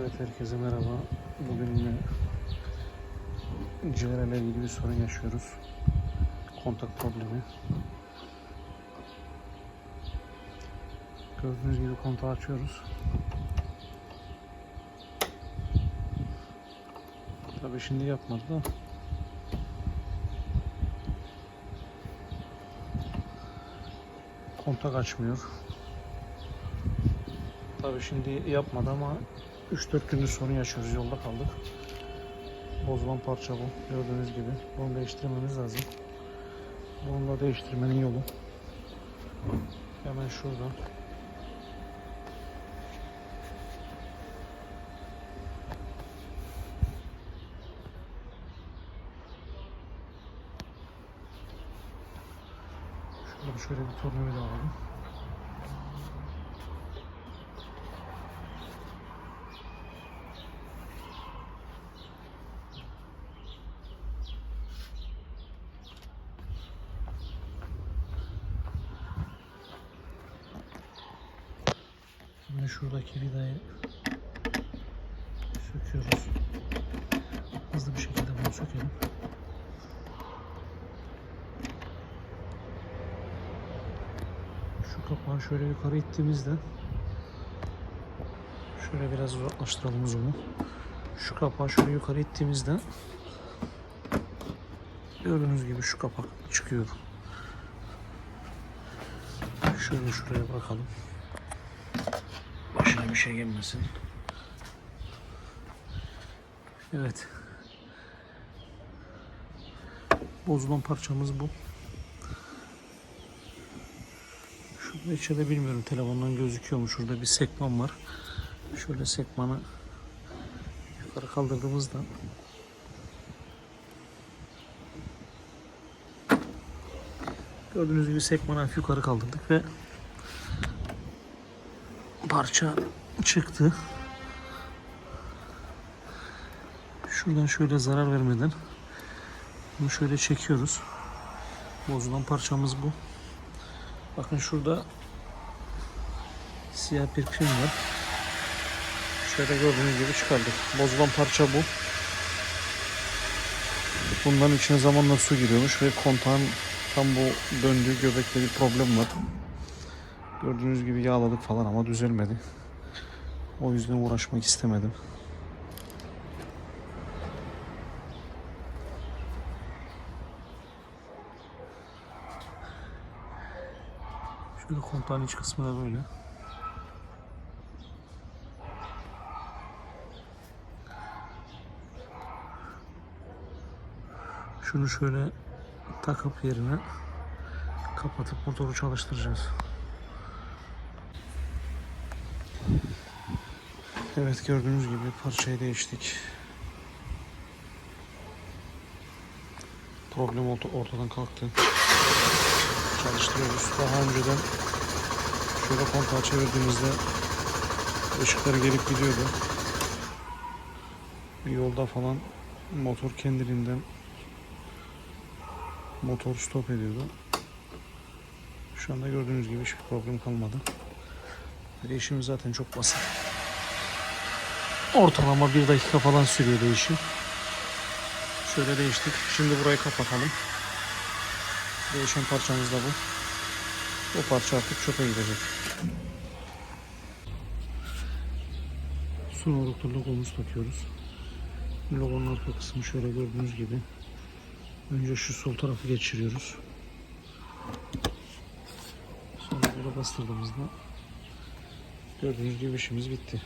Evet herkese merhaba. Bugün ile ilgili bir sorun yaşıyoruz. Kontak problemi. Gördüğünüz gibi kontağı açıyoruz. Tabii şimdi yapmadı da. Kontak açmıyor. Tabii şimdi yapmadı ama 3-4 gündür sorun yaşıyoruz. Yolda kaldık. Bozulan parça bu. Gördüğünüz gibi. Bunu değiştirmemiz lazım. Bunu da değiştirmenin yolu. Hemen şurada. Şurada şöyle bir tornavida alalım. Şimdi şuradaki vidayı söküyoruz. Hızlı bir şekilde bunu sökelim. Şu kapağı şöyle yukarı ittiğimizde şöyle biraz uzaklaştıralım zoom'u. Şu kapağı şöyle yukarı ittiğimizde gördüğünüz gibi şu kapak çıkıyor. Şöyle şuraya bırakalım. Şey gelmesin. Evet. Bozulan parçamız bu. Şurada içeride bilmiyorum telefondan gözüküyor mu? Şurada bir sekman var. Şöyle sekmanı yukarı kaldırdığımızda gördüğünüz gibi sekmanı yukarı kaldırdık ve parça çıktı. Şuradan şöyle zarar vermeden bunu şöyle çekiyoruz. Bozulan parçamız bu. Bakın şurada siyah bir pin var. Şöyle gördüğünüz gibi çıkardık. Bozulan parça bu. Bunların içine zamanla su giriyormuş ve kontağın tam bu döndüğü göbekte bir problem var. Gördüğünüz gibi yağladık falan ama düzelmedi. O yüzden uğraşmak istemedim. Şöyle kontağın iç kısmı da böyle. Şunu şöyle takıp yerine kapatıp motoru çalıştıracağız. Evet gördüğünüz gibi parçayı değiştik. Problem orta- ortadan kalktı. Çalıştırıyoruz. Daha önceden şöyle kontağı çevirdiğimizde ışıkları gelip gidiyordu. Yolda falan motor kendiliğinden motor stop ediyordu. Şu anda gördüğünüz gibi hiçbir problem kalmadı. Değişimi zaten çok basit. Ortalama bir dakika falan sürüyor değişim. Şöyle değiştik. Şimdi burayı kapatalım. Değişen parçamız da bu. Bu parça artık çöpe gidecek. Son olarak da logomuzu takıyoruz. Logonun arka kısmı şöyle gördüğünüz gibi. Önce şu sol tarafı geçiriyoruz. Sonra burada bastırdığımızda gördüğünüz gibi işimiz bitti.